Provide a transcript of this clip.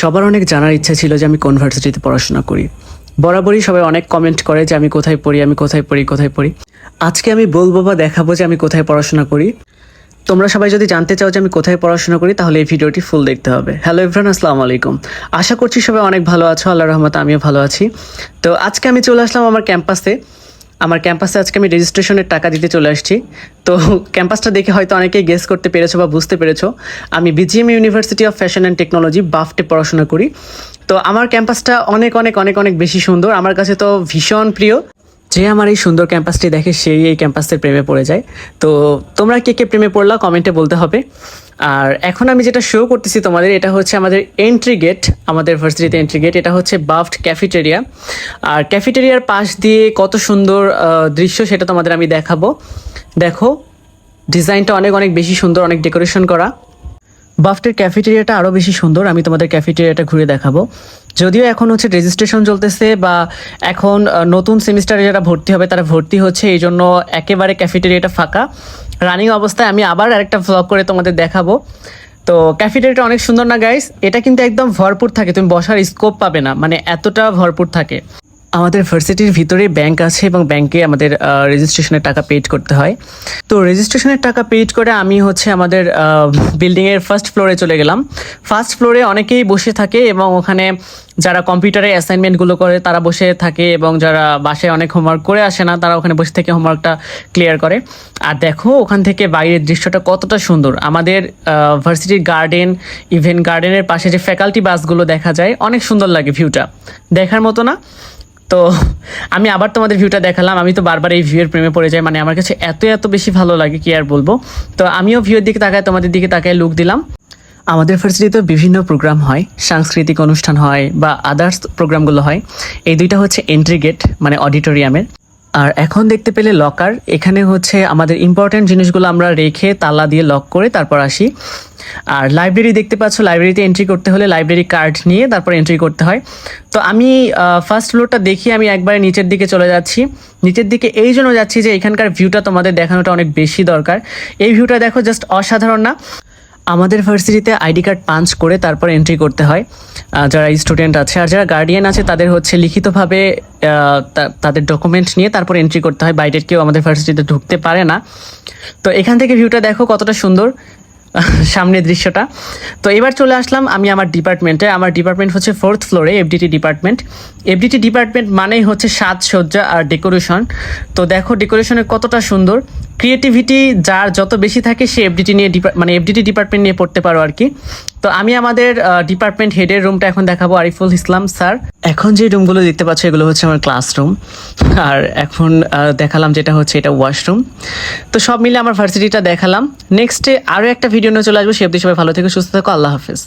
সবার অনেক জানার ইচ্ছা ছিল যে আমি কোন ভার্সিটিতে পড়াশোনা করি। বরাবরই সবাই অনেক কমেন্ট করে যে আমি কোথায় পড়ি, আমি কোথায় পড়ি কোথায় পড়ি। আজকে আমি বলব বা দেখাবো যে আমি কোথায় পড়াশোনা করি। তোমরা সবাই যদি জানতে চাও যে আমি কোথায় পড়াশোনা করি, তাহলে এই ভিডিওটি ফুল দেখতে হবে। হ্যালো ইভরান আসসালামু আলাইকুম। আশা করছি সবাই অনেক ভালো আছো আল্লাহ রহমত আমিও ভালো আছি। তো আজকে আমি চলে আসলাম আমার ক্যাম্পাসে। আমার ক্যাম্পাসে আজকে আমি রেজিস্ট্রেশনের টাকা দিতে চলে আসছি। তো ক্যাম্পাসটা দেখে হয়তো অনেকেই গেস করতে পেরেছ বা বুঝতে পেরেছ। আমি BGM university of fashion and technology বাফটে পড়াশোনা করি। তো আমার ক্যাম্পাসটা অনেক অনেক অনেক অনেক বেশি সুন্দর। আমার কাছে তো ভীষণ প্রিয়। যে আমার এই সুন্দর ক্যাম্পাসটি দেখে সেই এই ক্যাম্পাসের প্রেমে পড়ে যায়। তো তোমরা কে কে প্রেমে পড়লা কমেন্টে বলতে হবে। আর এখন আমি যেটা শো করতেছি তোমাদের, এটা হচ্ছে আমাদের এন্ট্রি গেট আমাদের ভার্সিটিতে এন্ট্রি গেট এটা হচ্ছে বাফট ক্যাফেটেরিয়া আর ক্যাফেটেরিয়ার পাশ দিয়ে কত সুন্দর দৃশ্য সেটা তোমাদের আমি দেখাবো। দেখো ডিজাইনটা অনেক অনেক বেশি সুন্দর, অনেক ডেকোরেশন করা। বাফটের ক্যাফেটেরিয়াটা আরও বেশি সুন্দর, আমি তোমাদের ক্যাফেটেরিয়াটা ঘুরে দেখাবো। যদিও এখন হচ্ছে রেজিস্ট্রেশন চলতেছে বা এখন নতুন সেমিস্টারে যারা ভর্তি হবে, তারা ভর্তি হচ্ছে এই জন্য একেবারে ক্যাফেটেরিয়াটা ফাঁকা। রানিং অবস্থায় আমি আবার আরেকটা ভ্লগ করে তোমাদের দেখাবো। তো ক্যাফেটেরিয়াটা অনেক সুন্দর না গাইস এটা কিন্তু একদম ভরপুর থাকে। তুমি বসার স্কোপ পাবে না। মানে এতটা ভরপুর থাকে। আমাদের ভার্সিটির ভিতরে ব্যাংক আছে এবং ব্যাংকে আমাদের রেজিস্ট্রেশনের টাকা পেড করতে হয়। তো রেজিস্ট্রেশনের টাকা পেড করে আমি হচ্ছে আমাদের বিল্ডিংয়ের ফার্স্ট ফ্লোরে চলে গেলাম। ফার্স্ট ফ্লোরে অনেকেই বসে থাকে এবং ওখানে যারা কম্পিউটারে অ্যাসাইনমেন্টগুলো করে তারা বসে থাকে এবং যারা বাসায় অনেক হোমওয়ার্ক করে আসে না, তারা ওখানে বসে থেকে হোমওয়ার্কটা ক্লিয়ার করে। আর দেখো, ওখান থেকে বাইরের দৃশ্যটা কতটা সুন্দর। আমাদের ভার্সিটির গার্ডেন ইভেন গার্ডেনের পাশে যে ফ্যাকাল্টি বাসগুলো দেখা যায়, অনেক সুন্দর লাগে ভিউটা দেখার মতো না। তো আমি আবার তোমাদের ভিউটা দেখালাম। আমি তো বারবার এই ভিউয়ের প্রেমে পড়ে যাই মানে আমার কাছে এত এত বেশি ভালো লাগে, কি আর বলব। তো আমিও ভিউয়ের দিকে তাকায়, তোমাদের দিকে তাকায় লুক দিলাম। আমাদের ভার্সিটিতে বিভিন্ন প্রোগ্রাম হয়, সাংস্কৃতিক অনুষ্ঠান হয় বা আদার্স প্রোগ্রামগুলো হয়। এই দুইটা হচ্ছে এন্ট্রি গেট মানে অডিটোরিয়ামের আর এখন দেখতে পেলে লকার এখানে হচ্ছে আমাদের ইম্পর্ট্যান্ট জিনিসগুলো আমরা রেখে তালা দিয়ে লক করে তারপর আসি। আর লাইব্রেরি দেখতে পাচ্ছ লাইব্রেরিতে এন্ট্রি করতে হলে লাইব্রেরি কার্ড নিয়ে তারপর এন্ট্রি করতে হয়। তো আমি ফার্স্ট ফ্লোরটা দেখি, আমি একবারে নিচের দিকে চলে যাচ্ছি। নিচের দিকে এই জন্য যাচ্ছি যে এখানকার ভিউটা তোমাদের দেখানোটা অনেক বেশি দরকার। এই ভিউটা দেখো জাস্ট অসাধারণ না? আমাদের ভার্সিটিতে আইডি কার্ড পাঞ্চ করে তারপর এন্ট্রি করতে হয়। যারা স্টুডেন্ট আছে আর যারা গার্ডিয়ান আছে, তাদের হচ্ছে লিখিতভাবে তাদের ডকুমেন্ট নিয়ে তারপর এন্ট্রি করতে হয়। বাইরের কেউ আমাদের ভার্সিটিতে ঢুকতে পারে না। তো এখান থেকে ভিউটা দেখো কতটা সুন্দর, সামনের দৃশ্যটা। তো এবার চলে আসলাম আমি আমার ডিপার্টমেন্টে আমার ডিপার্টমেন্ট হচ্ছে ফোর্থ ফ্লোরে এফডিটি ডিপার্টমেন্ট এফডিটি ডিপার্টমেন্ট মানেই হচ্ছে সাজসজ্জা আর ডেকোরেশন তো দেখো ডেকোরেশনের কতটা সুন্দর। ক্রিয়েটিভিটি যার যত বেশি থাকে সে এফডিটি নিয়ে মানে এফডিটি ডিপার্টমেন্ট নিয়ে পড়তে পারো আর কি। তো আমি আমাদের ডিপার্টমেন্ট হেডের রুমটা এখন দেখাবো, আরিফুল ইসলাম স্যার। এখন যে রুমগুলো দেখতে পাচ্ছ, এগুলো হচ্ছে আমার ক্লাসরুম আর এখন দেখালাম যেটা হচ্ছে এটা ওয়াশরুম তো সব মিলে আমার ভার্সিটিটা দেখালাম। নেক্সটে আরও একটা ভিডিও নিয়ে চলে আসব। সে অবধি সবাই ভালো থেকে, সুস্থ থাকো, আল্লাহ হাফেজ।